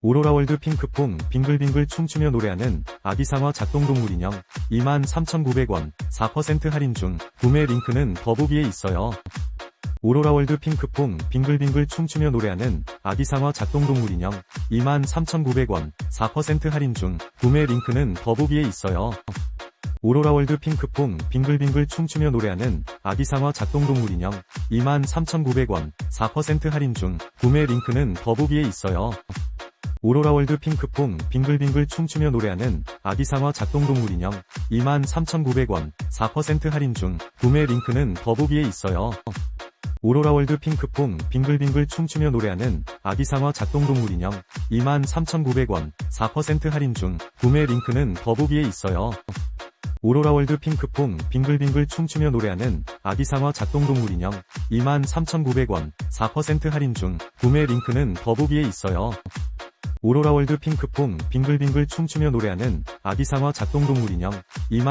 오로라월드 핑크퐁 빙글빙글 춤추며 노래하는 아기상어 작동동물 인형 23,900원 4% 할인 중 구매 링크는 더보기에 있어요. 오로라월드 핑크퐁 빙글빙글 춤추며 노래하는 아기상어 작동동물 인형 23,900원 4% 할인 중 구매 링크는 더보기에 있어요. 오로라월드 핑크퐁 빙글빙글 춤추며 노래하는 아기상어 작동동물 인형 23,900원 4% 할인 중 구매 링크는 더보기에 있어요. 오로라 월드 핑크퐁 빙글빙글 춤추며 노래하는 아기상어 작동동물 인형 23,900원 4% 할인 중 구매 링크는 더보기에 있어요. 오로라 월드 핑크퐁 빙글빙글 춤추며 노래하는 아기상어 작동동물 인형 23,900원 4% 할인 중 구매 링크는 더보기에 있어요. 오로라 월드 핑크퐁 빙글빙글 춤추며 노래하는 아기상어 작동동물 인형 23,900원 4% 할인 중 구매 링크는 더보기에 있어요. 오로라월드 핑크퐁 빙글빙글 춤추며 노래하는 아기상어 작동동물 인형 2만